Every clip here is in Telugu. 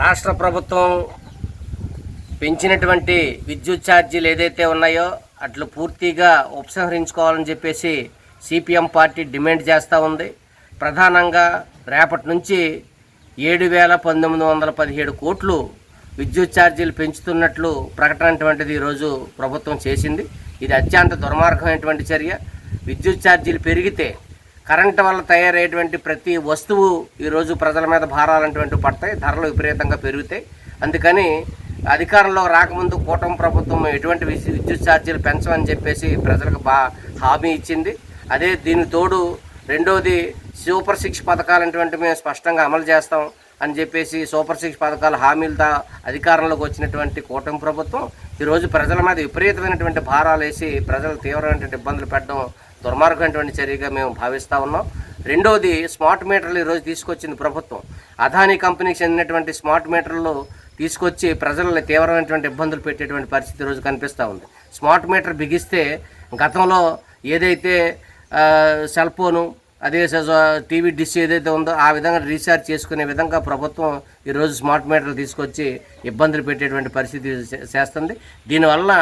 రాష్ట్ర ప్రభుత్వం పెంచినటువంటి విద్యుత్ ఛార్జీలు ఏదైతే ఉన్నాయో అట్లు పూర్తిగా ఉపసంహరించుకోవాలని చెప్పేసి సిపిఎం పార్టీ డిమాండ్ చేస్తూ ఉంది. ప్రధానంగా రేపటి నుంచి ఏడు వేల పంతొమ్మిది వందల పదిహేడు కోట్లు విద్యుత్ ఛార్జీలు పెంచుతున్నట్లు ప్రకటన అటువంటిది ఈరోజు ప్రభుత్వం చేసింది. ఇది అత్యంత దుర్మార్గమైనటువంటి చర్య. విద్యుత్ ఛార్జీలు పెరిగితే కరెంట్ వల్ల తయారయ్యేటువంటి ప్రతి వస్తువు ఈరోజు ప్రజల మీద భారాలంటువంటి పడతాయి ధరలు విపరీతంగా పెరుగుతాయి. అందుకని అధికారంలో రాకముందు కూటమి ప్రభుత్వం ఎటువంటి విద్యుత్ ఛార్జీలు పెంచమని చెప్పేసి ప్రజలకు బా హామీ ఇచ్చింది. అదే దీని తోడు రెండోది సూపర్ సిక్స్ పథకాలంటువంటి మేము స్పష్టంగా అమలు చేస్తాం అని చెప్పేసి సూపర్ సిక్స్ పథకాల హామీలతో అధికారంలోకి వచ్చినటువంటి కూటమి ప్రభుత్వం ఈరోజు ప్రజల మీద విపరీతమైనటువంటి భారాలు వేసి ప్రజలు తీవ్రమైనటువంటి ఇబ్బందులు పెట్టడం దుర్మార్గమైనటువంటి చర్యగా మేము భావిస్తూ ఉన్నాం. రెండవది స్మార్ట్ మీటర్లు ఈరోజు తీసుకొచ్చింది ప్రభుత్వం. అదానీ కంపెనీకి చెందినటువంటి స్మార్ట్ మీటర్లు తీసుకొచ్చి ప్రజలని తీవ్రమైనటువంటి ఇబ్బందులు పెట్టేటువంటి పరిస్థితి ఈరోజు కనిపిస్తూ ఉంది. స్మార్ట్ మీటర్ బిగిస్తే గతంలో ఏదైతే సెల్ ఫోను అదే టీవీ డిష్ ఏదైతే ఉందో ఆ విధంగా రీఛార్జ్ చేసుకునే విధంగా ప్రభుత్వం ఈరోజు స్మార్ట్ మీటర్లు తీసుకొచ్చి ఇబ్బందులు పెట్టేటువంటి పరిస్థితి చేస్తుంది. దీనివల్ల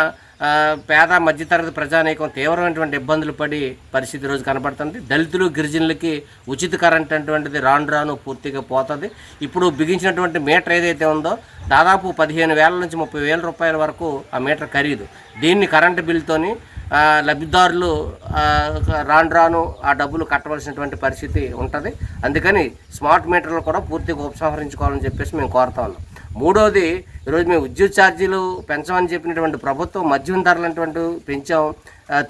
పేద మధ్యతరగతి ప్రజానీకం తీవ్రమైనటువంటి ఇబ్బందులు పడి పరిస్థితి రోజు కనబడుతుంది దళితులు గిరిజనులకి ఉచిత కరెంట్ అటువంటిది రాను రాను పూర్తిగా పోతుంది. ఇప్పుడు బిగించినటువంటి మీటర్ ఏదైతే ఉందో దాదాపు పదిహేను వేల నుంచి ముప్పై వేల రూపాయల వరకు ఆ మీటర్ ఖరీదు. దీన్ని కరెంటు బిల్లుతోని లబ్ధిదారులు రాను రాను ఆ డబ్బులు కట్టవలసినటువంటి పరిస్థితి ఉంటుంది. అందుకని స్మార్ట్ మీటర్లు కూడా పూర్తిగా ఉపసంహరించుకోవాలని చెప్పేసి మేము కోరుతా ఉన్నాం. మూడోది ఈరోజు మేము విద్యుత్ ఛార్జీలు పెంచమని చెప్పినటువంటి ప్రభుత్వం మద్యం ధరలు అటువంటి పెంచాం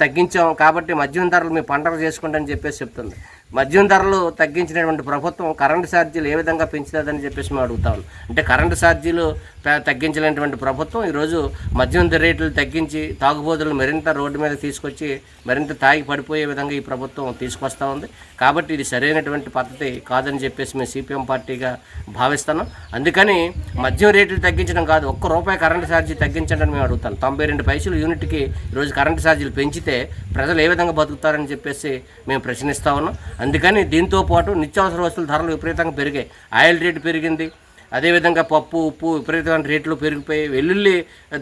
తగ్గించాం. కాబట్టి మద్యం ధరలు మీ పంటలు చేసుకోండి అని చెప్పేసి చెప్తుంది. మద్యం ధరలు తగ్గించినటువంటి ప్రభుత్వం కరెంటు ఛార్జీలు ఏ విధంగా పెంచుతుందని చెప్పేసి మేము అడుగుతాం అంటే కరెంటు ఛార్జీలు తగ్గించలేనటువంటి ప్రభుత్వం ఈరోజు మద్యం రేట్లు తగ్గించి తాగుబోతులు మరింత రోడ్డు మీద తీసుకొచ్చి మరింత తాగి పడిపోయే విధంగా ఈ ప్రభుత్వం తీసుకొస్తా ఉంది. కాబట్టి ఇది సరైనటువంటి పద్ధతి కాదని చెప్పేసి మేము సిపిఎం పార్టీగా భావిస్తున్నాం. అందుకని మద్యం రేట్లు తగ్గించిన తగ్గించడం కాదు ఒక్క రూపాయి కరెంటు ఛార్జీ తగ్గించండి అని మేము అడుగుతాం. తొంభై రెండు పైసలు యూనిట్కి ఈరోజు కరెంటు ఛార్జీలు పెంచితే ప్రజలు ఏ విధంగా బతుకుతారని చెప్పేసి మేము ప్రశ్నిస్తా ఉన్నాం. అందుకని దీంతో పాటు నిత్యావసర వస్తువుల ధరలు విపరీతంగా పెరిగాయి. ఆయిల్ రేటు పెరిగింది. అదేవిధంగా పప్పు ఉప్పు విపరీతమైన రేట్లు పెరిగిపోయి వెల్లుల్లి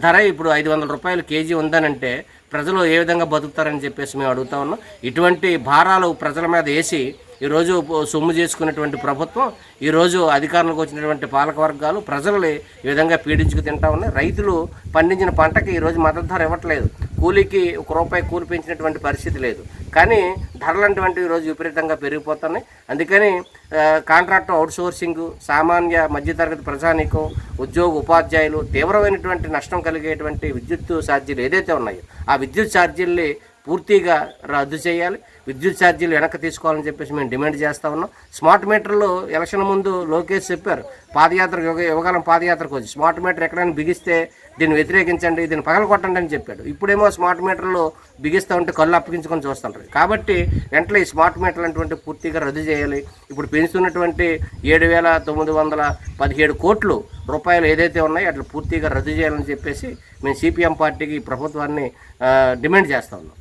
ధర ఇప్పుడు ఐదు వందల రూపాయలు కేజీ ఉందనంటే ప్రజలు ఏ విధంగా బతుకుతారని చెప్పేసి మేము అడుగుతా ఉన్నాం. ఇటువంటి భారాలు ప్రజల మీద వేసి ఈరోజు సొమ్ము చేసుకున్నటువంటి ప్రభుత్వం ఈరోజు అధికారంలోకి వచ్చినటువంటి పాలక వర్గాలు ప్రజల్ని ఈ విధంగా పీడించుకు తింటా ఉన్నాయి. రైతులు పండించిన పంటకి ఈరోజు మద్దతు ధర ఇవ్వట్లేదు. కూలీకి ఒక రూపాయి కూలి పెంచినటువంటి పరిస్థితి లేదు. కానీ ధరలు అటువంటివి ఈరోజు విపరీతంగా పెరిగిపోతున్నాయి. అందుకని కాంట్రాక్టు కాంట్రాక్ట్ అవుట్సోర్సింగ్ సామాన్య మధ్యతరగతి ప్రజానీకం ఉద్యోగ ఉపాధ్యాయులు తీవ్రమైనటువంటి నష్టం కలిగేటువంటి విద్యుత్ ఛార్జీలు ఏదైతే ఉన్నాయో ఆ విద్యుత్ ఛార్జీల్ని పూర్తిగా రద్దు చేయాలి. విద్యుత్ ఛార్జీలు వెనక్కి తీసుకోవాలని చెప్పేసి మేము డిమాండ్ చేస్తా ఉన్నాం. స్మార్ట్ మీటర్లు ఎలక్షన్ ముందు లోకేష్ చెప్పారు పాదయాత్ర యుగ యువకాలం పాదయాత్రకు వచ్చి స్మార్ట్ మీటర్ ఎక్కడైనా బిగిస్తే దీన్ని వ్యతిరేకించండి దీన్ని పగలగొట్టండి అని చెప్పాడు. ఇప్పుడేమో స్మార్ట్ మీటర్లు బిగిస్తూ ఉంటే కళ్ళు అప్పగించుకొని చూస్తుంటారు. కాబట్టి వెంటనే ఈ స్మార్ట్ మీటర్లు అటువంటి పూర్తిగా రద్దు చేయాలి. ఇప్పుడు పెంచుతున్నటువంటి ఏడు వేల తొమ్మిది వందల పదిహేడు కోట్లు రూపాయలు ఏదైతే ఉన్నాయో అట్లా పూర్తిగా రద్దు చేయాలని చెప్పేసి మేము సిపిఎం పార్టీకి ప్రభుత్వాన్ని డిమాండ్ చేస్తా ఉన్నాం.